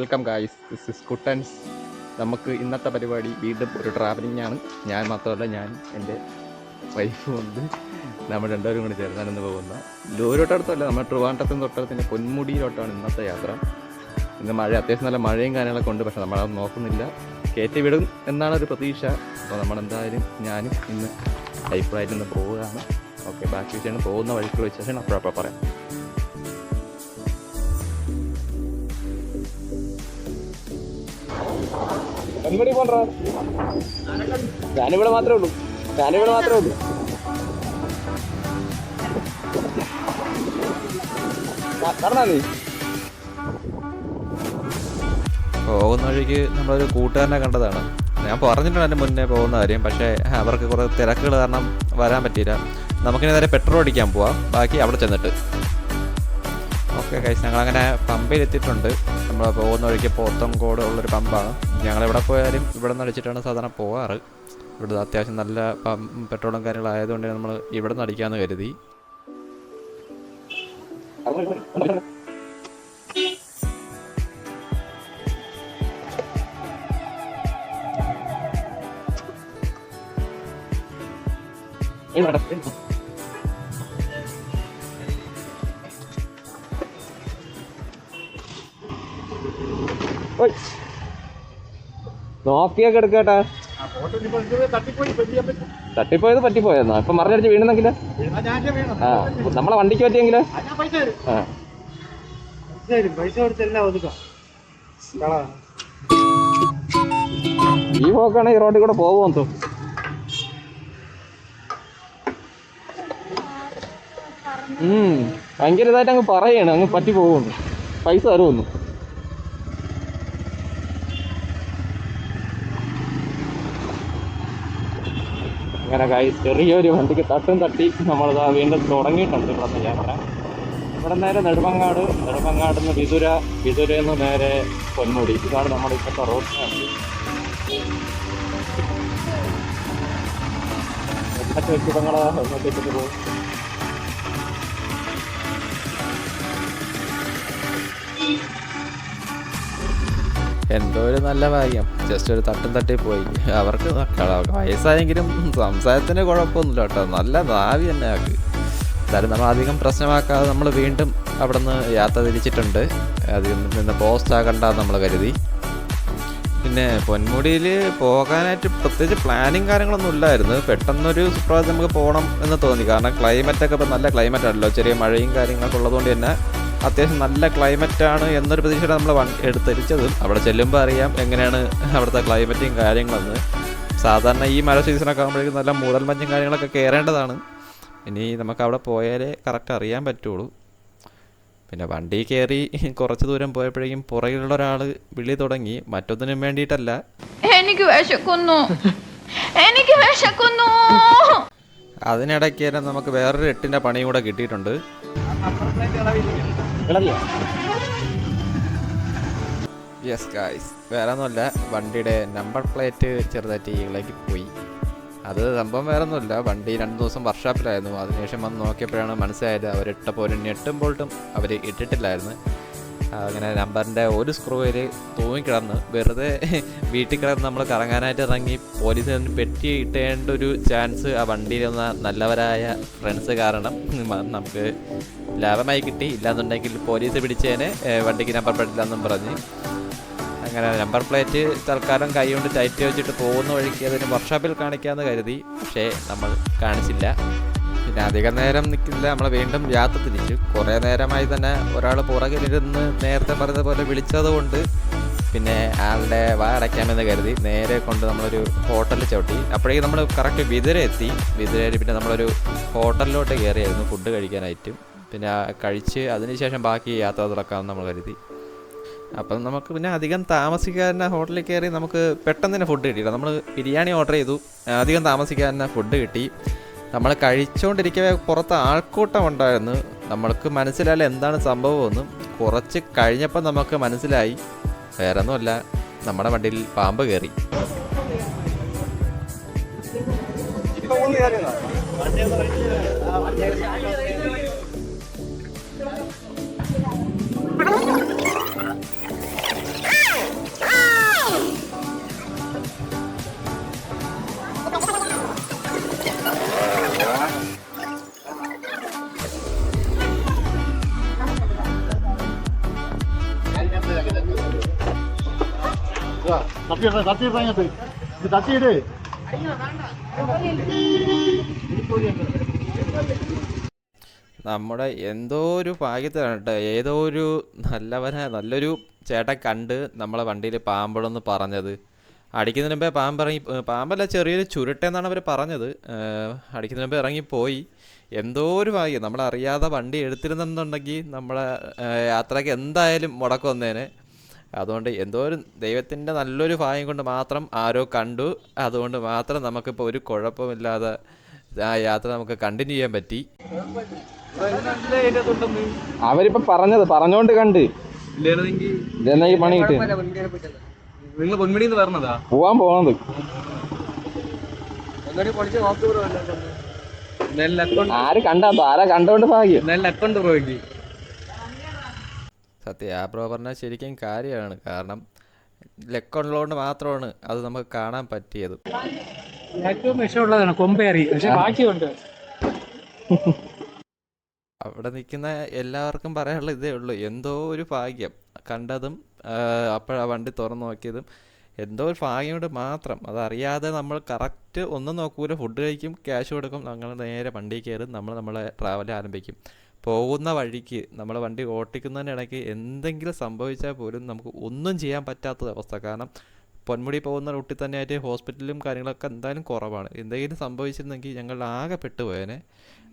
Welcome guys. This is Kuttans നമുക്ക് ഇന്നത്തെ പരിപാടി വീണ്ടും ഒരു ട്രാവലിംഗ് ആണ്. ഞാൻ മാത്രമല്ല ഞാൻ എന്റെ വൈഫും ഉണ്ട്. നമ്മൾ രണ്ടുപേരും കൂടി ചേർന്നാണ് ഇന്ന് പോകുന്ന ലോരോട്ടടുത്തല്ല നമ്മൾ ട്രിവാൻഡ്രത്തും തൊട്ടടുത്തിന്റെ പൊന്മുടിയിലോട്ടാണ് ഇന്നത്തെ യാത്ര. ഇന്ന് മഴ അത്യാവശ്യം നല്ല മഴയും കാര്യങ്ങളൊക്കെ ഉണ്ട് പക്ഷെ നമ്മളത് നോക്കുന്നില്ല. കയറ്റി വിടും എന്നാണ് ഒരു പ്രതീക്ഷ. അപ്പോൾ നമ്മളെന്തായാലും ഞാനും ഇന്ന് ലൈഫായിട്ട് ഇന്ന് പോവുകയാണ്. ഓക്കെ ബാക്കി വെച്ചാണ് പോകുന്ന വഴിക്കുള്ള വിശേഷം അപ്പോഴപ്പോൾ പറയാം. പൊന്മുടി പോണ്ടാ ഞാനിവിടെ മാത്രമേ ഉള്ളൂ. ഞാനിവിടെ മാത്രമേ ഉള്ളൂ. നീ പോകുന്ന വഴിക്ക് നമ്മളൊരു കൂട്ടുകാരനെ കണ്ടതാണ്. ഞാൻ പറഞ്ഞിട്ടുണ്ട് എന്റെ മുന്നേ പോകുന്ന കാര്യം പക്ഷേ അവർക്ക് കുറേ തിരക്കുകൾ കാരണം വരാൻ പറ്റിയില്ല. നമുക്കിനി നേരെ പെട്രോൾ അടിക്കാൻ പോവാം. ബാക്കി അവിടെ ചെന്നിട്ട്. ഓക്കെ കഴിച്ച് ഞങ്ങളങ്ങനെ പമ്പിൽ എത്തിയിട്ടുണ്ട് നമ്മൾ പോകുന്ന വഴിക്ക് പോത്തങ്കോട് ഉള്ളൊരു പമ്പാണ്. ഞങ്ങൾ ഇവിടെ പോയാലും ഇവിടെ നിന്ന് അടിച്ചിട്ടാണ് സാധാരണ പോകാറ് ഇവിടെ അത്യാവശ്യം നല്ല പെട്രോളും കാര്യങ്ങളായതുകൊണ്ട് നമ്മൾ ഇവിടെ നിന്ന് അടിക്കാമെന്ന് കരുതി. ഓയ്. നോക്കിയൊക്കെ എടുക്കട്ടാ. തട്ടിപ്പോയത് പറ്റിപ്പോയെന്നാ ഇപ്പൊ മറിഞ്ഞടിച്ച് വീണെന്നെങ്കിൽ ആ നമ്മളെ വണ്ടിക്ക് പറ്റിയെങ്കിൽ? ഈ പോക്കാണ് ഈ റോഡിൽ കൂടെ പോകുമെന്ന് തോ ഉം ഭയങ്കര ഇതായിട്ട് അങ്ങ് പറയാണ് അങ്ങ് പറ്റി പോകുന്നു പൈസ തരുമെന്ന്. അങ്ങനെ കായി ചെറിയൊരു വണ്ടിക്ക് തട്ടും തട്ടി നമ്മളിതാ വീണ്ടും തുടങ്ങിയിട്ടുണ്ട് ഇവിടുന്ന് യാത്ര ഇവിടെ നേരെ നെടുമങ്ങാട് നെടുമങ്ങാട് നിന്ന് വിതുര വിതുരയിൽ നിന്ന് നേരെ പൊന്മുടി. ഇതാണ് നമ്മുടെ ഇപ്പോഴത്തെ റോഡ് എന്തൊക്കെ വ്യക്തിത്വങ്ങൾ വെച്ചിട്ട് പോകും എന്തോ ഒരു നല്ല ഭാഗ്യം. ജസ്റ്റ് ഒരു തട്ടും തട്ടി പോയി. അവർക്ക് വയസ്സായെങ്കിലും സംസാരത്തിന് കുഴപ്പമൊന്നുമില്ല കേട്ടോ. നല്ല നാവി തന്നെ ആക്ക് എന്തായാലും നമ്മൾ അധികം പ്രശ്നമാക്കാതെ നമ്മൾ വീണ്ടും അവിടെ നിന്ന് യാത്ര തിരിച്ചിട്ടുണ്ട്. അതിൽ നിന്ന് പോസ്റ്റ് ആകണ്ടെന്ന് നമ്മൾ കരുതി. പിന്നെ പൊന്മുടിയിൽ പോകാനായിട്ട് പ്രത്യേകിച്ച് പ്ലാനിങ് കാര്യങ്ങളൊന്നും ഇല്ലായിരുന്നു. പെട്ടെന്നൊരു പ്രാവശ്യം നമുക്ക് പോകണം എന്ന് തോന്നി. കാരണം ക്ലൈമറ്റൊക്കെ ഇപ്പം നല്ല ക്ലൈമറ്റ് ആണല്ലോ. ചെറിയ മഴയും കാര്യങ്ങളൊക്കെ ഉള്ളതുകൊണ്ട് തന്നെ അത്യാവശ്യം നല്ല ക്ലൈമറ്റ് ആണ് എന്നൊരു പ്രതീക്ഷയാണ് നമ്മൾ എടുത്തിരിച്ചത്. അവിടെ ചെല്ലുമ്പോൾ അറിയാം എങ്ങനെയാണ് അവിടുത്തെ ക്ലൈമറ്റും കാര്യങ്ങളെന്ന്. സാധാരണ ഈ മഴ സീസണൊക്കെ ആകുമ്പോഴേക്കും നല്ല മൂടൽമഞ്ഞും കാര്യങ്ങളൊക്കെ കയറേണ്ടതാണ് ഇനി നമുക്ക് അവിടെ പോയാലേ കറക്റ്റ് അറിയാൻ പറ്റുള്ളൂ. പിന്നെ വണ്ടി കയറി കുറച്ച് ദൂരം പോയപ്പോഴേക്കും പുറകിലുള്ള ഒരാൾ വിളി തുടങ്ങി. മറ്റൊന്നിനും വേണ്ടിയിട്ടല്ല. എനിക്ക് വിശക്കുന്നു. എനിക്ക് വിശക്കുന്നു. അതിനിടയ്ക്ക് തന്നെ നമുക്ക് വേറൊരു എട്ടിന്റെ പണിയും കൂടെ കിട്ടിയിട്ടുണ്ട്. ഇളകിയോ? യെസ് ഗായ്സ് വേറെ ഒന്നുമല്ല വണ്ടിയുടെ നമ്പർ പ്ലേറ്റ് ചെറുതായിട്ട് ഇളകി പോയി. അത് സംഭവം വേറെ ഒന്നുമില്ല വണ്ടി രണ്ട് ദിവസം വർക്ക്ഷോപ്പിലായിരുന്നു അതിനുശേഷം വന്ന് നോക്കിയപ്പോഴാണ് മനസ്സിലായത് അവരിട്ടപ്പോൾ ഒരു ഞെട്ടും ബോൾട്ടും അവർ ഇട്ടിട്ടില്ലായിരുന്നു. അങ്ങനെ നമ്പറിന്റെ ഒരു സ്ക്രൂ വരെ തൂങ്ങിക്കിടന്ന് വെറുതെ വീട്ടിൽ കിടന്ന് നമ്മൾ കറങ്ങാനായിട്ട് ഇറങ്ങി പോലീസ് പെറ്റി ഇട്ടേണ്ട ഒരു ചാൻസ് ആ വണ്ടിയിൽ വന്ന നല്ലവരായ ഫ്രണ്ട്സ് കാരണം നമുക്ക് ലാഭമായി കിട്ടി. ഇല്ലാന്നുണ്ടെങ്കിൽ പോലീസ് പിടിച്ചേനെ വണ്ടിക്ക് നമ്പർ പെട്ടില്ലെന്നും പറഞ്ഞ്. അങ്ങനെ നമ്പർ പ്ലേറ്റ് തൽക്കാലം കൈ കൊണ്ട് ടൈറ്റ് വെച്ചിട്ട് പോകുന്ന വഴിക്ക് അതിന് വർക്ക്ഷോപ്പിൽ കാണിക്കാമെന്ന് കരുതി. പക്ഷേ നമ്മൾ കാണിച്ചില്ല. പിന്നെ അധികം നേരം നിൽക്കില്ല നമ്മൾ വീണ്ടും യാത്ര തിരിച്ചു. കുറേ നേരമായി തന്നെ ഒരാൾ പുറകിലിരുന്ന് നേരത്തെ പറഞ്ഞതുപോലെ വിളിച്ചതുകൊണ്ട് പിന്നെ ആളുടെ വാടയ്ക്കാമെന്ന് കരുതി നേരെ കൊണ്ട് നമ്മളൊരു ഹോട്ടലിൽ ചവിട്ടി. അപ്പോഴേക്കും നമ്മൾ കറക്റ്റ് വിതുര എത്തി വിതുരയിൽ പിന്നെ നമ്മളൊരു ഹോട്ടലിലോട്ട് കയറിയായിരുന്നു ഫുഡ് കഴിക്കാനായിട്ട്. പിന്നെ കഴിച്ച് അതിനുശേഷം ബാക്കി യാത്ര തുടക്കാമെന്ന് നമ്മൾ കരുതി. അപ്പം നമുക്ക് പിന്നെ അധികം താമസിക്കാതെ ഹോട്ടലിൽ കയറി നമുക്ക് പെട്ടെന്ന് തന്നെ ഫുഡ് കിട്ടിയില്ല. നമ്മൾ ബിരിയാണി ഓർഡർ ചെയ്തു. അധികം താമസിക്കാതെ ഫുഡ് കിട്ടി. നമ്മൾ കഴിച്ചുകൊണ്ടിരിക്കവേ പുറത്ത് ആൾക്കൂട്ടം ഉണ്ടായിരുന്നു നമ്മൾക്ക് മനസ്സിലായില്ല എന്താണ് സംഭവമെന്നും കുറച്ച് കഴിഞ്ഞപ്പോൾ നമുക്ക് മനസ്സിലായി. വേറെ ഒന്നുമല്ല നമ്മുടെ വണ്ടിയിൽ പാമ്പ് കയറി. നമ്മുടെ എന്തോ ഒരു ഭാഗ്യത്തിലാണ് കേട്ടോ. ഏതോ ഒരു നല്ലവനെ നല്ലൊരു ചേട്ടൻ കണ്ട് നമ്മളെ വണ്ടിയിൽ പാമ്പളെന്ന് പറഞ്ഞത്. അടിക്കുന്നതിന് മുമ്പേ പാമ്പ് ഇറങ്ങി പാമ്പല്ല ചെറിയൊരു ചുരുട്ടെന്നാണ് അവർ പറഞ്ഞത്. അടിക്കുന്നതിന് മുമ്പേ ഇറങ്ങിപ്പോയി എന്തോ ഒരു ഭാഗ്യം. നമ്മളറിയാതെ വണ്ടി എടുത്തിരുന്നെന്നുണ്ടെങ്കിൽ നമ്മളെ യാത്രയ്ക്ക് എന്തായാലും മുടക്കം വന്നേനെ. അതുകൊണ്ട് എന്തോ ഒരു ദൈവത്തിന്റെ നല്ലൊരു ഭാഗ്യം കൊണ്ട് മാത്രം ആരോ കണ്ടു. അതുകൊണ്ട് മാത്രം നമുക്കിപ്പോൾ ഒരു കുഴപ്പമില്ലാതെ ആ യാത്ര നമുക്ക് കണ്ടിന്യൂ ചെയ്യാൻ പറ്റി. അവരിപ്പോ പറഞ്ഞത് പറഞ്ഞോണ്ട് കണ്ട്. ഇതെന്നാ ഈ പണി കിട്ടി. നിങ്ങൾ പൊന്മുടിന്ന് പറഞ്ഞതാ? പോവാൻ പോകുന്നത് ആര് കണ്ടാ ആരാ കണ്ടോണ്ട് ഭാഗ്യം? അക്കൗണ്ട് ബ്രോയ്ക്ക് സത്യം ആ ബ്രോ പറഞ്ഞാൽ ശരിക്കും കാര്യമാണ്. കാരണം ലെക്കുള്ളതുകൊണ്ട് മാത്രമാണ് അത് നമുക്ക് കാണാൻ പറ്റിയത്. ഏറ്റവും ഇഷ്ടമുള്ളതാണ് കൊമ്പേറി. പക്ഷെ ബാക്കിയുണ്ട്. അവിടെ നിൽക്കുന്ന എല്ലാവർക്കും പറയാനുള്ള ഇതേ ഉള്ളൂ. എന്തോ ഒരു ഭാഗ്യം. കണ്ടതും അപ്പോഴാ വണ്ടി തുറന്നു നോക്കിയതും എന്തോ ഒരു ഭാഗ്യം കൊണ്ട് മാത്രം. അതറിയാതെ നമ്മൾ കറക്റ്റ് ഒന്നും നോക്കൂല. ഫുഡ് കഴിക്കും ക്യാഷ് കൊടുക്കും ഞങ്ങൾ നേരെ വണ്ടി കയറും നമ്മൾ നമ്മളെ ട്രാവൽ ആരംഭിക്കും. പോകുന്ന വഴിക്ക് നമ്മൾ വണ്ടി ഓട്ടിക്കുന്നതിനിടയ്ക്ക് എന്തെങ്കിലും സംഭവിച്ചാൽ പോലും നമുക്ക് ഒന്നും ചെയ്യാൻ പറ്റാത്ത അവസ്ഥ. കാരണം പൊന്മുടി പോകുന്ന റൂട്ടിൽ തന്നെയായിട്ട് ഹോസ്പിറ്റലും കാര്യങ്ങളൊക്കെ എന്തായാലും കുറവാണ്. എന്തെങ്കിലും സംഭവിച്ചിരുന്നെങ്കിൽ ഞങ്ങൾ ആകെ പെട്ടുപോയേനെ.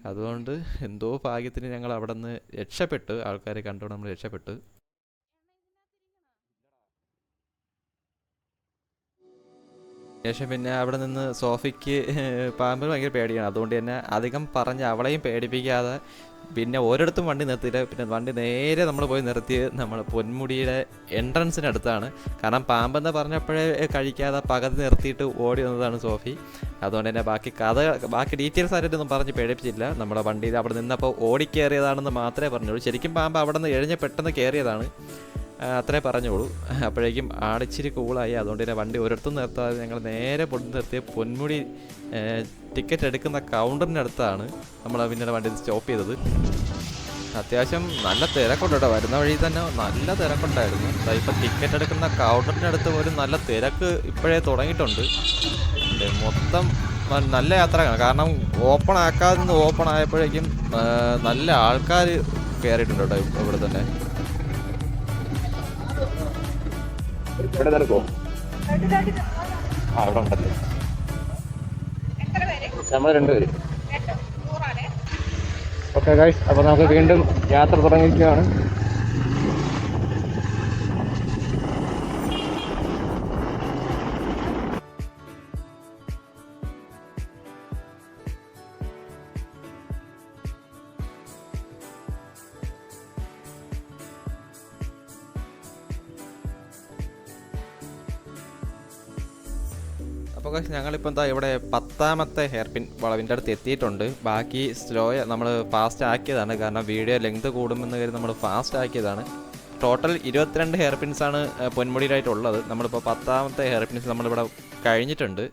അതുകൊണ്ട് എന്തോ ഭാഗ്യത്തിന് ഞങ്ങൾ അവിടെ നിന്ന് രക്ഷപ്പെട്ടു. ആൾക്കാരെ കണ്ടുകൊണ്ട് നമ്മൾ രക്ഷപ്പെട്ടു. ശേഷം പിന്നെ അവിടെ നിന്ന് സോഫിക്ക് പാമ്പിന് ഭയങ്കര പേടിയാണ്. അതുകൊണ്ട് തന്നെ അധികം പറഞ്ഞ് അവളെയും പേടിപ്പിക്കാതെ പിന്നെ ഓരോടത്തും വണ്ടി നിർത്തിയില്ല പിന്നെ വണ്ടി നേരെ നമ്മൾ പോയി നിർത്തിയത് നമ്മൾ പൊന്മുടിയുടെ എൻട്രൻസിനടുത്താണ് കാരണം പാമ്പെന്ന് പറഞ്ഞപ്പോഴേ കഴിക്കാതെ പകുതി നിർത്തിയിട്ട് ഓടി വന്നതാണ് സോഫി. അതുകൊണ്ട് തന്നെ ബാക്കി കഥ ബാക്കി ഡീറ്റെയിൽസ് ആയിട്ടൊന്നും പറഞ്ഞ് പേടിപ്പിച്ചില്ല. നമ്മുടെ വണ്ടിയിൽ അവിടെ നിന്നപ്പോൾ ഓടിക്കേറിയതാണെന്ന് മാത്രമേ പറഞ്ഞുള്ളൂ. ശരിക്കും പാമ്പ് അവിടെ നിന്ന് എഴിഞ്ഞ് പെട്ടെന്ന് കയറിയതാണ് അത്രേ പറഞ്ഞോളൂ. അപ്പോഴേക്കും ആളിച്ചിരി കൂളായി. അതുകൊണ്ട് തന്നെ വണ്ടി ഒരിടത്തും നിർത്താതെ ഞങ്ങൾ നേരെ പൊടി നിർത്തിയ പൊന്മുടി ടിക്കറ്റ് എടുക്കുന്ന കൗണ്ടറിനടുത്താണ് നമ്മൾ പിന്നീട് വണ്ടി സ്റ്റോപ്പ് ചെയ്തത്. അത്യാവശ്യം നല്ല തിരക്കുണ്ട് വരുന്ന വഴി തന്നെ നല്ല തിരക്കുണ്ടായിരുന്നു. ഇപ്പം ടിക്കറ്റ് എടുക്കുന്ന കൗണ്ടറിന്റെ അടുത്ത് പോലും നല്ല തിരക്ക് ഇപ്പോഴേ തുടങ്ങിയിട്ടുണ്ട്. മൊത്തം നല്ല യാത്രയാണ്. കാരണം ഓപ്പൺ ആക്കാതെ ഓപ്പൺ ആയപ്പോഴേക്കും നല്ല ആൾക്കാർ കയറിയിട്ടുണ്ട് കേട്ടോ ഇവിടെ തന്നെ. ഇവിടെ നടക്കോ ആ ഇവിടെ ഉണ്ടല്ലേ നമ്മൾ രണ്ടുപേര് ഓക്കെ ഗൈസ് അപ്പോൾ നമുക്ക് വീണ്ടും യാത്ര തുടങ്ങിയിരിക്കുകയാണ്. ഞങ്ങളിപ്പോൾ എന്താ ഇവിടെ പത്താമത്തെ ഹെയർ പിൻ വളവിന്റെ അടുത്ത് എത്തിയിട്ടുണ്ട്. ബാക്കി സ്ലോ നമ്മൾ ഫാസ്റ്റ് ആക്കിയതാണ്. കാരണം വീഡിയോ ലെങ്ത് കൂടുമെന്ന് കരുതി നമ്മൾ ഫാസ്റ്റ് ആക്കിയതാണ്. ടോട്ടൽ ഇരുപത്തിരണ്ട് ഹെയർ പിൻസാണ് പൊന്മുടിയിലായിട്ടുള്ളത്. നമ്മളിപ്പോൾ പത്താമത്തെ ഹെയർ പിൻസ് നമ്മളിവിടെ കഴിഞ്ഞിട്ടുണ്ട്.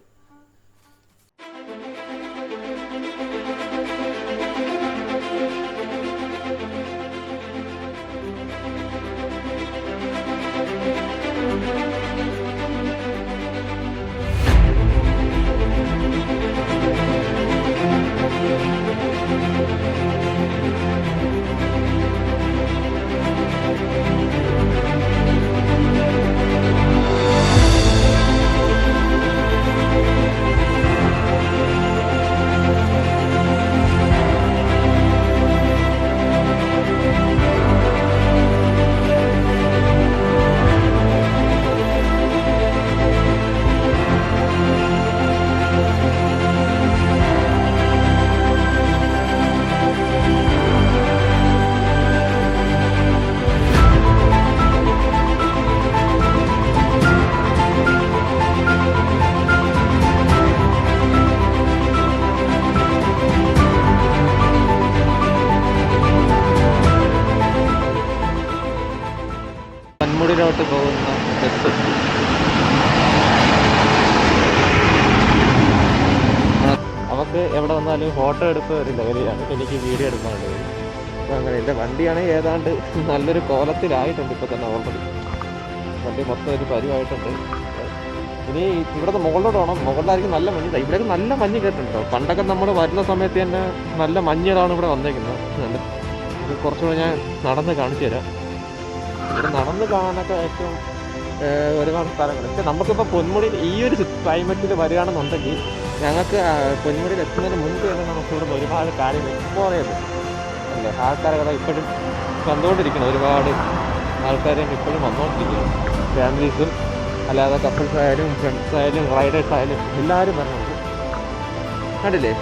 ഫോട്ടോ എടുപ്പ് ഒരു ലെവലിലാണ് എനിക്ക് വീഡിയോ എടുക്കാനുണ്ട് അപ്പോൾ അങ്ങനെ. എന്റെ വണ്ടിയാണെങ്കിൽ ഏതാണ്ട് നല്ലൊരു കോലത്തിലായിട്ടുണ്ട് ഇപ്പോൾ തന്നെ ഓൾറെഡി വണ്ടി മൊത്തം ഒരു പരിവായിട്ടുണ്ട്. ഇനി ഇവിടുത്തെ മുകളിലോട്ട് പോകണം മുകളിലായിരിക്കും നല്ല മഞ്ഞ്. ഇവിടെയൊക്കെ നല്ല മഞ്ഞ് കേട്ടിട്ടുണ്ടോ? പണ്ടൊക്കെ നമ്മൾ വരുന്ന സമയത്ത് തന്നെ നല്ല മഞ്ഞുകളാണ് ഇവിടെ വന്നേക്കുന്നത്. നല്ല ഇത് കുറച്ചുകൂടെ ഞാൻ നടന്ന് കാണിച്ചു തരാം. ഇവിടെ നടന്ന് കാണാനൊക്കെ ഏറ്റവും ഒരുപാട് സ്ഥലങ്ങൾ പക്ഷെ നമുക്കിപ്പോൾ പൊന്മുടിയിൽ ഈ ഒരു ക്ലൈമറ്റിൽ വരികയാണെന്നുണ്ടെങ്കിൽ ഞങ്ങൾക്ക് പൊന്മുടിയിൽ എത്തുന്നതിന് മുൻപ് തന്നെ നമുക്ക് ഇവിടെ ഒരുപാട് കാര്യങ്ങൾ എക്സ്പ്ലോർ പറ്റും അല്ലേ? ആൾക്കാരൊക്കെ ഇപ്പോഴും വന്നുകൊണ്ടിരിക്കണം ഒരുപാട് ആൾക്കാരും ഇപ്പോഴും വന്നുകൊണ്ടിരിക്കുന്നു. ഫാമിലീസും അല്ലാതെ കപ്പിൾസ് ആയാലും ഫ്രണ്ട്സ് ആയാലും റൈഡേഴ്സ് ആയാലും എല്ലാവരും പറഞ്ഞു കണ്ടില്ലേ?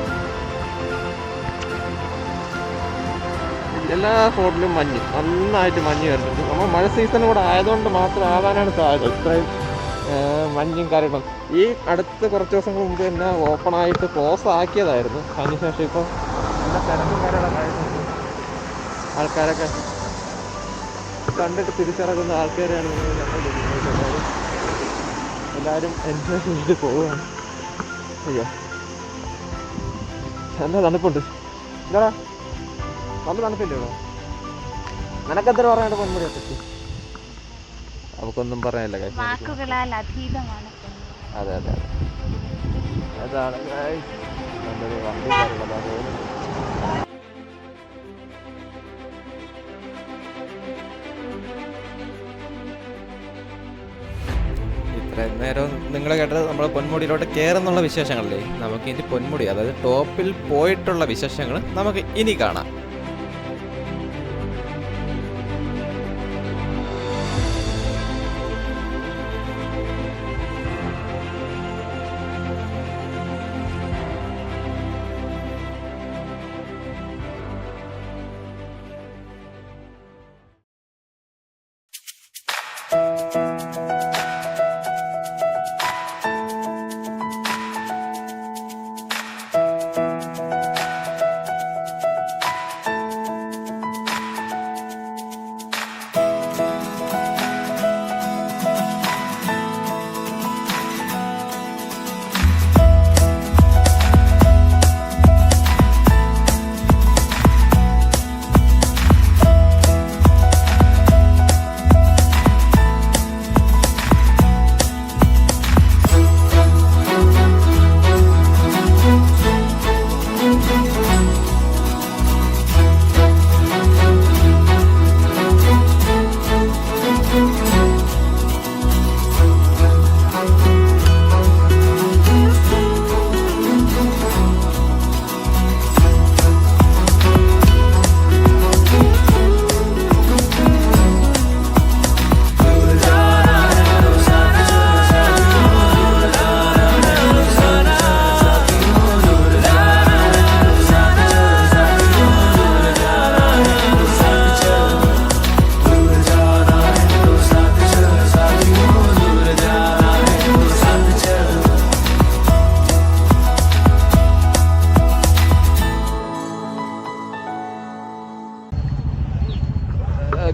എല്ലാ റോഡിലും മഞ്ഞ്. നന്നായിട്ട് മഞ്ഞ് വരുന്നുണ്ട്. നമ്മൾ മഴ സീസൺ കൂടെ ആയതുകൊണ്ട് മാത്രം ആവാനാണ് സാധ്യത. ഇത്രയും മഞ്ഞും കാര്യങ്ങളും ഈ അടുത്ത കുറച്ച് ദിവസങ്ങൾ മുമ്പ് തന്നെ ഓപ്പൺ ആയിട്ട് ക്ലോസ് ആക്കിയതായിരുന്നു. അതിനുശേഷം ഇപ്പോൾ നല്ല തിരക്കും കാര്യങ്ങളൊക്കെ ആയിട്ടുണ്ട്. ആൾക്കാരൊക്കെ കണ്ടിട്ട് തിരിച്ചിറങ്ങുന്ന ആൾക്കാരെയാണ് നമ്മൾ കണ്ടുകൊണ്ടിരിക്കുന്നത് എല്ലാവരും എൻജോയ് ചെയ്തിട്ട് പോവുകയാണ്. അയ്യോ. എന്താ തണുപ്പുണ്ട്. എന്താ നല്ല തണുപ്പില്ലേ ഇവിടെ? നിനക്കെത്ര പറയാണ്ട് പൊന്മുടിയെ പറ്റി നമുക്കൊന്നും പറയാനില്ല കാര്യം വാക്കുകളാൽ അതീതമാണ്. അതെ അതെ അതെ. അതാണ്. നല്ലൊരു വണ്ടി കാര്യങ്ങളൊക്കെ പോകുന്നുണ്ട് ഇത്രയും നേരം നിങ്ങൾ കേട്ടത് നമ്മൾ പൊന്മുടിയിലോട്ട് കയറുന്നുള്ള വിശേഷങ്ങളല്ലേ? നമുക്ക് ഇനി പൊന്മുടി അതായത് ടോപ്പിൽ പോയിട്ടുള്ള വിശേഷങ്ങൾ നമുക്ക് ഇനി കാണാം.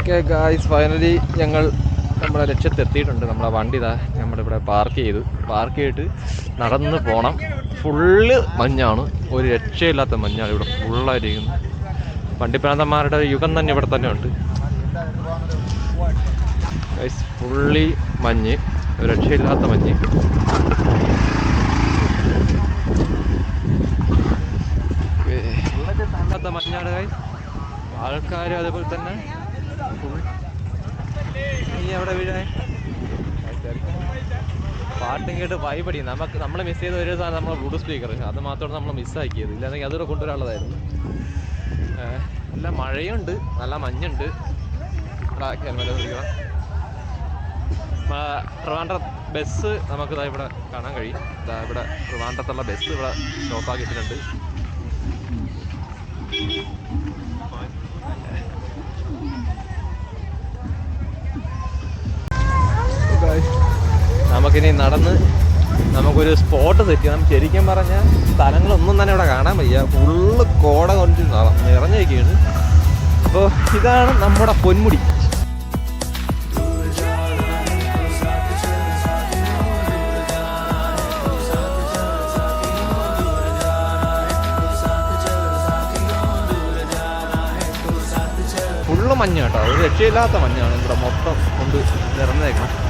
ഓക്കെ ഗായ്സ് ഫൈനലി ഞങ്ങൾ നമ്മുടെ ലക്ഷ്യത്തെത്തിയിട്ടുണ്ട്. നമ്മളെ വണ്ടി ഇതാ നമ്മളിവിടെ പാർക്ക് ചെയ്തു. പാർക്ക് ചെയ്തിട്ട് നടന്ന് പോകണം ഫുള്ള് മഞ്ഞാണ്. ഒരു രക്ഷയില്ലാത്ത മഞ്ഞാണ് ഇവിടെ ഫുള്ളായിരിക്കുന്നത് വണ്ടിപ്രാന്തന്മാരുടെ യുഗം തന്നെ ഇവിടെ തന്നെ ഉണ്ട്. ഫുള്ളി മഞ്ഞ്. രക്ഷയില്ലാത്ത മഞ്ഞ്. മഞ്ഞാണ് ഗൈസ് ആൾക്കാർ അതേപോലെ തന്നെ നീ അവിടെ വീഴാൻ? പാട്ടും കേട്ട് വൈബടി നമുക്ക് നമ്മൾ മിസ് ചെയ്ത ഒരു സാധനം നമ്മളെ ബ്ലൂടൂത്ത് സ്പീക്കർ അത് മാത്രമാണ് നമ്മൾ മിസ്സാക്കിയത് ഇല്ലാന്നെങ്കിൽ അതുകൂടെ കൊണ്ടുവരാനുള്ളതായിരുന്നു. നല്ല മഴയുണ്ട്. നല്ല മഞ്ഞുണ്ട്. ഹെൽമെറ്റ് ട്രിവാൻഡ്രം ബസ് നമുക്ക് ഇതാ ഇവിടെ കാണാൻ കഴിയും. ഇതാ ഇവിടെ ട്രിവാൻഡ്രത്തുള്ള ബസ് ഇവിടെ സ്റ്റോപ്പാക്കിയിട്ടുണ്ട് നമുക്കിനി നടന്ന് നമുക്കൊരു സ്പോട്ട് സെറ്റ് ചെയ്യണം ശരിക്കും പറഞ്ഞാൽ സ്ഥലങ്ങളൊന്നും തന്നെ ഇവിടെ കാണാൻ വയ്യ. ഫുള്ള് കോട കൊണ്ട് നിറ- നിറഞ്ഞിരിക്കുകയാണ്. അപ്പോൾ ഇതാണ് നമ്മുടെ പൊന്മുടി. ഫുള്ള് മഞ്ഞ കേട്ടോ. ഒരു രക്ഷയില്ലാത്ത മഞ്ഞാണ് ഇവിടെ മൊത്തം കൊണ്ട് നിറഞ്ഞേക്കണം.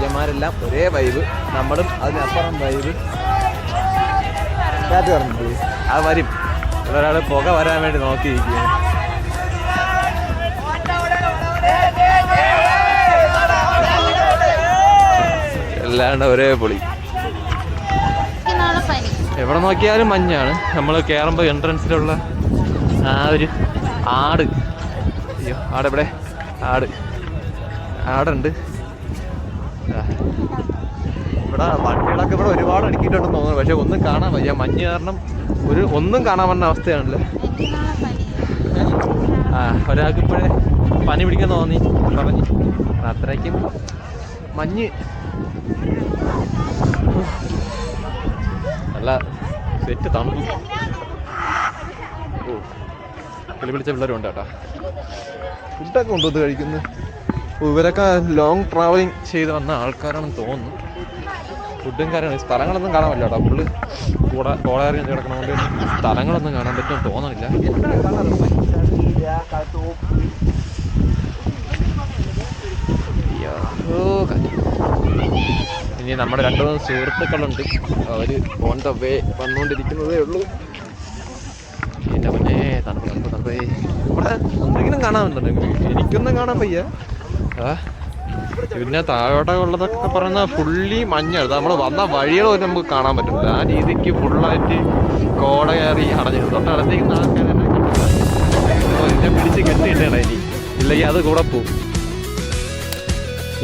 പയ്യന്മാരെല്ലാം ഒരേ വൈബ് നമ്മളും അതിനപ്പുറം വൈബ് കാറ്റ് പറഞ്ഞിട്ട് അത് വരും. ഒരാൾ പുക വരാൻ വേണ്ടി നോക്കിയിരിക്കുകയാണ്. എല്ലാണ്ട് ഒരേ പൊളി. എവിടെ നോക്കിയാലും മഞ്ഞാണ്. നമ്മൾ കേറുമ്പോൾ എൻട്രൻസിലുള്ള ആ ഒരു ആട്. അയ്യോ ആടെവിടെ? ആട്. ആടുണ്ട്. ഇവിടെ വണ്ടികളൊക്കെ ഇവിടെ ഒരുപാട് അടുക്കിയിട്ടുണ്ടെന്ന് തോന്നുന്നു. പക്ഷെ ഒന്നും കാണാൻ വയ്യ. മഞ്ഞ് കാരണം ഒരു ഒന്നും കാണാൻ പറ്റുന്ന അവസ്ഥയാണല്ലേ. ആ ഒരാൾക്ക് ഇപ്പോഴേ പനി പിടിക്കാൻ തോന്നി. പറഞ്ഞു അത്രയ്ക്കും മഞ്ഞ്. നല്ല സെറ്റ് തണുപ്പ്. ഓ കിളി പിടിച്ച പിള്ളേരുണ്ട് കേട്ടോ. ഫുഡൊക്കെ കൊണ്ടുവന്ന് കഴിക്കുന്നു. ഇവരൊക്കെ ലോങ് ട്രാവലിംഗ് ചെയ്ത് വന്ന ആൾക്കാരാണെന്ന് തോന്നുന്നു. ഫുഡും കാര്യങ്ങളും. സ്ഥലങ്ങളൊന്നും കാണാൻ പറ്റില്ല കേട്ടോ. ഫുള്ള് കൂടെ കോളേറിയും കിടക്കണോണ്ട് സ്ഥലങ്ങളൊന്നും കാണാൻ പറ്റുമെന്ന് തോന്നണില്ല. ഇനി നമ്മുടെ രണ്ട് മൂന്ന് സുഹൃത്തുക്കളുണ്ട്. അവർ ഓൺ ദ വേ വന്നുകൊണ്ടിരിക്കുന്നതേ ഉള്ളൂ. എന്റെ മുന്നേ തണുപ്പ് തണുപ്പ് ഇവിടെ എന്തെങ്കിലും കാണാൻ എനിക്കൊന്നും കാണാൻ വയ്യ. ആ? പിന്നെ താഴോട്ടൊക്കെ ഉള്ളതൊക്കെ പറയുന്ന ഫുള്ളി മഞ്ഞാണ് നമ്മൾ വന്ന വഴികൾ നമുക്ക് കാണാൻ പറ്റില്ല. ആ രീതിക്ക് ഫുള്ളായിട്ട് കോട കയറി അടഞ്ഞു തൊട്ടടുത്തേക്ക് ആൾക്കാരെ പിടിച്ച് കെട്ടിയിട്ടാണ് ഇനി. ഇല്ലെങ്കിൽ അത് കൂടെ പോകും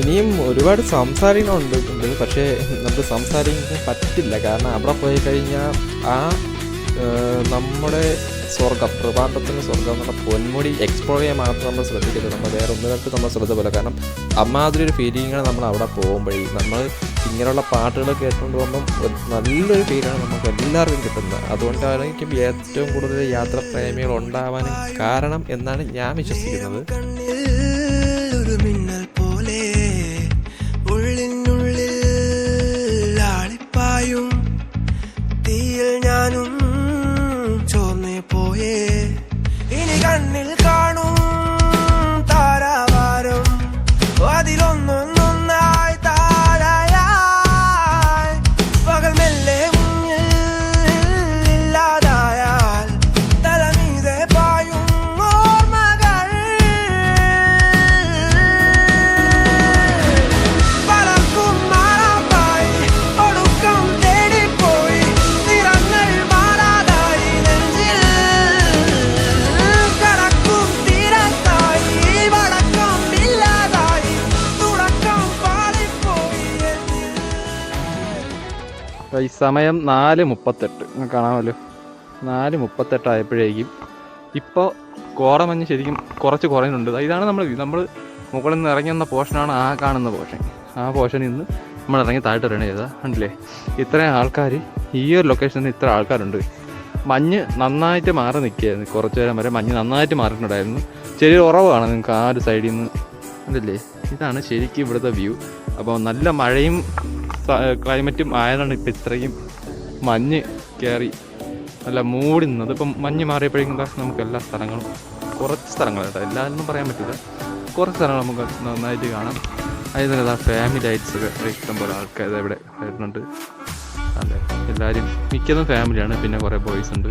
ഇനിയും ഒരുപാട് സംസാരിക്കണമുണ്ട് ഉണ്ട് പക്ഷേ നമുക്ക് സംസാരിക്കാൻ പറ്റില്ല. കാരണം അവിടെ പോയി കഴിഞ്ഞാൽ ആ നമ്മുടെ സ്വർഗം ട്രിവാൻഡ്രത്തിന് സ്വർഗം എന്നുള്ള പൊന്മുടി എക്സ്പ്ലോർ ചെയ്യാൻ മാത്രം നമ്മൾ ശ്രദ്ധിക്കരുത്. നമ്മൾ വേറെ ഒന്നിനടുത്ത് നമ്മൾ ശ്രദ്ധ പോലെ കാരണം അമ്മാതിരി ഒരു ഫീലിംഗാണ് നമ്മൾ അവിടെ പോകുമ്പോഴേ. നമ്മൾ ഇങ്ങനെയുള്ള പാട്ടുകൾ കേട്ടുകൊണ്ട് പോകുമ്പം നല്ലൊരു ഫീലാണ് നമുക്ക് എല്ലാവർക്കും കിട്ടുന്നത്. അതുകൊണ്ടാണ് അതുകൊണ്ടായിരിക്കും ഏറ്റവും കൂടുതൽ യാത്ര പ്രേമികൾ ഉണ്ടാവാനും കാരണം എന്നാണ് ഞാൻ വിശ്വസിക്കുന്നത്. തീയിൽ ഞാനും സമയം നാല് മുപ്പത്തെട്ട്. കാണാമല്ലോ നാല് മുപ്പത്തെട്ടായപ്പോഴേക്കും ഇപ്പോൾ കോടമഞ്ഞ് ശരിക്കും കുറച്ച് കുറഞ്ഞിട്ടുണ്ട് ഇതാണ് നമ്മൾ നമ്മൾ മുകളിൽ നിന്ന് ഇറങ്ങി വന്ന പോർഷനാണ് ആ കാണുന്ന പോർഷൻ. ആ പോർഷനിൽ നിന്ന് നമ്മൾ ഇറങ്ങി താഴോട്ട് ഇറങ്ങി ചെയ്താൽ കണ്ടില്ലേ? ഇത്രയും ആൾക്കാർ ഈ ഒരു ലൊക്കേഷനിൽ ഇത്ര ആൾക്കാരുണ്ട്. മഞ്ഞ് നന്നായിട്ട് മാറി നിൽക്കുകയായിരുന്നു. കുറച്ച് നേരം വരെ മഞ്ഞ് നന്നായിട്ട് മാറിയിട്ടുണ്ടായിരുന്നു. ചെറിയൊരു ഉറവാണ് നിങ്ങൾക്ക് ആ ഒരു സൈഡിൽ നിന്ന് കണ്ടില്ലേ? ഇതാണ് ശരിക്കും ഇവിടുത്തെ വ്യൂ അപ്പോൾ നല്ല മഴയും ക്ലൈമറ്റും ആയതാണ് ഇപ്പം ഇത്രയും മഞ്ഞ് കയറി നല്ല മൂടി നിന്നത്. ഇപ്പം മഞ്ഞ് മാറിയപ്പോഴേക്കും നമുക്ക് എല്ലാ സ്ഥലങ്ങളും കുറച്ച് സ്ഥലങ്ങൾ എല്ലാവരും പറയാൻ പറ്റില്ല. കുറച്ച് സ്ഥലങ്ങൾ നമുക്ക് നന്നായിട്ട് കാണാം. അതിൽ ഫാമിലി ഒക്കെ ഇഷ്ടം പോലെ ആൾക്കാർ ഇവിടെ വരുന്നുണ്ട്. അതെ എല്ലാവരും മിക്കതും ഫാമിലിയാണ് പിന്നെ കുറേ ബോയ്സ് ഉണ്ട്.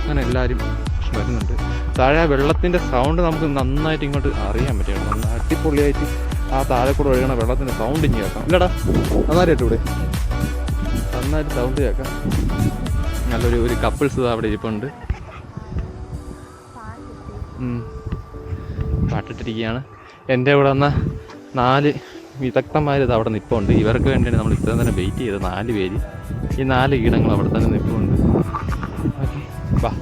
അങ്ങനെ എല്ലാവരും വരുന്നുണ്ട്. താഴെ വെള്ളത്തിന്റെ സൗണ്ട് നമുക്ക് നന്നായിട്ട് ഇങ്ങോട്ട് അറിയാൻ പറ്റുകയാണ് നല്ല അടിപൊളിയായിട്ട് ആ താഴെ കൂടെ ഒഴുകണ വെള്ളത്തിന്റെ സൗണ്ട് ഇനി കേൾക്കാം. ഇല്ലടാ നന്നായിട്ട് ഇവിടെ നന്നായിട്ട് സൗണ്ട് കേൾക്കാം. നല്ലൊരു ഒരു കപ്പിൾസ് അവിടെ ഇരിപ്പുണ്ട്. പാട്ടിട്ടിരിക്കുകയാണ്. എന്റെ ഇവിടെ വന്ന നാല് വിദഗ്ധന്മാർ ഇത് അവിടെ നിൽപ്പുണ്ട് ഇവർക്ക് വേണ്ടിയാണ് നമ്മൾ ഇത്രയും തന്നെ വെയിറ്റ് ചെയ്തത് നാല് പേര്. ഈ നാല് കീടങ്ങൾ അവിടെ തന്നെ നിൽപ്പുണ്ട് വാ.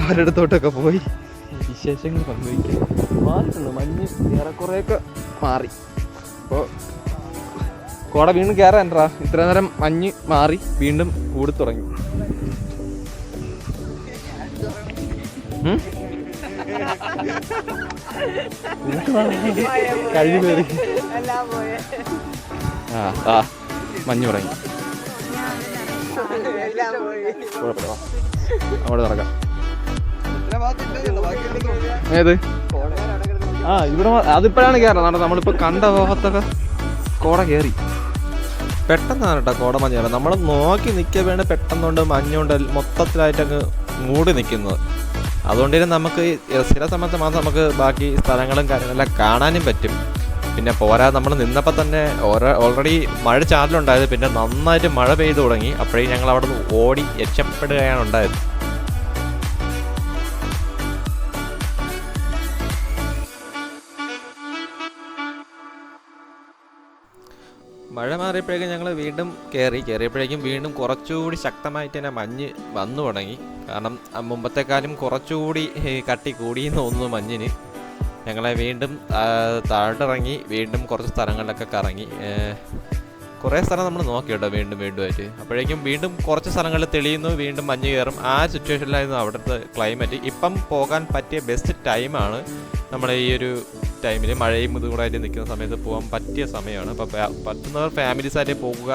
അവരുടെ അടുത്തോട്ടൊക്കെ പോയി വിശേഷങ്ങൾ പങ്കുവയ്ക്കാം. മാറിയിട്ടുണ്ട് മഞ്ഞ് ഏറെക്കുറെയൊക്കെ മാറി. അപ്പോൾ കോട വീണ്ടും എന്താ ഇത്ര നേരം മഞ്ഞ് മാറി വീണ്ടും കൂടി തുടങ്ങി? കഴിഞ്ഞു കയറി ആ ആ മഞ്ഞ് തുടങ്ങി. കുഴപ്പമില്ല. അവിടെ നടക്കാം. ഏത്? ആ ഇവിടെ അതിപ്പോഴാണ് കയറുന്നത് നമ്മളിപ്പോ കണ്ട ഭാഗത്തൊക്കെ കോട കയറി പെട്ടെന്നാണ് കേട്ടോ കോട മഞ്ഞ് കയറുന്നത്. നമ്മൾ നോക്കി നിൽക്കുക വേണ്ട പെട്ടെന്നുകൊണ്ട് മഞ്ഞുകൊണ്ട് മൊത്തത്തിലായിട്ട് അങ്ങ് മൂടി നിൽക്കുന്നത് അതുകൊണ്ട് തന്നെ നമുക്ക് ചില സമയത്ത് മാത്രം നമുക്ക് ബാക്കി സ്ഥലങ്ങളും കാര്യങ്ങളെല്ലാം കാണാനും പറ്റും. പിന്നെ പോരാ നമ്മൾ നിന്നപ്പോൾ തന്നെ ഓൾറെഡി മഴ ചാറിലുണ്ടായത് പിന്നെ നന്നായിട്ട് മഴ പെയ്തു തുടങ്ങി. അപ്പോഴേ ഞങ്ങൾ അവിടെ നിന്ന് ഓടി രക്ഷപ്പെടുകയാണ് ഉണ്ടായത്. മഴ മാറിയപ്പോഴേക്കും ഞങ്ങൾ വീണ്ടും കയറി കയറിയപ്പോഴേക്കും വീണ്ടും കുറച്ചുകൂടി ശക്തമായിട്ട് തന്നെ മഞ്ഞ് വന്നു തുടങ്ങി. കാരണം മുമ്പത്തെക്കാളും കുറച്ചുകൂടി കട്ടി കൂടിയെന്ന് തോന്നുന്നു മഞ്ഞിന്. ഞങ്ങളെ വീണ്ടും താഴ്ന്നിറങ്ങി വീണ്ടും കുറച്ച് സ്ഥലങ്ങളിലൊക്കെ കറങ്ങി. കുറേ സ്ഥലം നമ്മൾ നോക്കി കേട്ടോ വീണ്ടും വീണ്ടും ആയിട്ട് അപ്പോഴേക്കും വീണ്ടും കുറച്ച് സ്ഥലങ്ങളിൽ തെളിയുന്നു വീണ്ടും മഞ്ഞ് കയറും. ആ സിറ്റുവേഷനിലായിരുന്നു അവിടുത്തെ ക്ലൈമറ്റ് ഇപ്പം പോകാൻ പറ്റിയ ബെസ്റ്റ് ടൈമാണ് നമ്മുടെ ഈ ഒരു ടൈമിൽ മഴയും ഇതും കൂടെ ആയിട്ട് നിൽക്കുന്ന സമയത്ത് പോകാൻ പറ്റിയ സമയമാണ്. അപ്പോൾ പറ്റുന്നവർ ഫാമിലീസായിട്ട് പോകുക.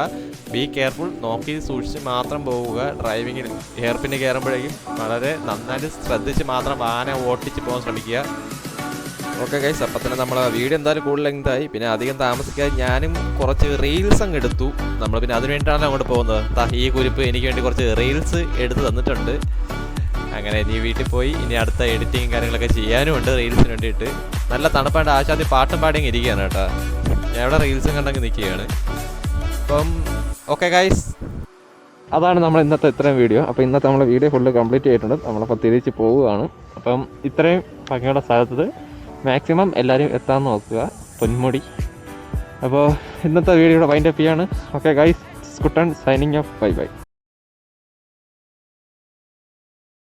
ബി കെയർഫുൾ നോക്കി സൂക്ഷിച്ച് മാത്രം പോവുക. ഡ്രൈവിങ്ങിൽ എയർപിന് കയറുമ്പോഴേക്കും വളരെ നന്നായിട്ട് ശ്രദ്ധിച്ച് മാത്രം വാഹനം ഓട്ടിച്ച് പോകാൻ ശ്രമിക്കുക. ഓക്കെ ഗൈസ് അപ്പം തന്നെ നമ്മൾ വീഡിയോ എന്തായാലും കൂടുതൽ ലെങ്തായി പിന്നെ അധികം താമസിക്കാതെ ഞാനും കുറച്ച് റീൽസ് അങ്ങ് എടുത്തു. നമ്മൾ പിന്നെ അതിന് അങ്ങോട്ട് പോകുന്നത്. ഈ കുരിപ്പ് എനിക്ക് വേണ്ടി കുറച്ച് റീൽസ് എടുത്ത് തന്നിട്ടുണ്ട്. അങ്ങനെ നീ വീട്ടിൽ പോയി ഇനി അടുത്ത എഡിറ്റിങ് കാര്യങ്ങളൊക്കെ ചെയ്യാനും ഉണ്ട് റീൽസിന് വേണ്ടിയിട്ട്. നല്ല തണുപ്പായിട്ട് ആശാദി പാട്ടും പാടി ഇരിക്കുകയാണ് കേട്ടോ. ഞാൻ ഇവിടെ റീൽസും കണ്ടങ്ങ് നിൽക്കുകയാണ്. അപ്പം ഓക്കെ ഗൈസ് അതാണ് നമ്മൾ ഇന്നത്തെ ഇത്രയും വീഡിയോ അപ്പോൾ ഇന്നത്തെ നമ്മൾ വീഡിയോ ഫുള്ള് കംപ്ലീറ്റ് ചെയ്തിട്ടുണ്ട് നമ്മളപ്പോൾ തിരിച്ച് പോവുകയാണ്. അപ്പം ഇത്രയും ഭംഗിയുള്ള സ്ഥലത്ത് മാക്സിമം എല്ലാവരും എത്താൻ നോക്കുക. പൊന്മുടി. അപ്പോൾ ഇന്നത്തെ വീഡിയോയുടെ വൈൻഡപ്പ് ചെയ്യാണ്. Okay guys Kuttan signing off bye bye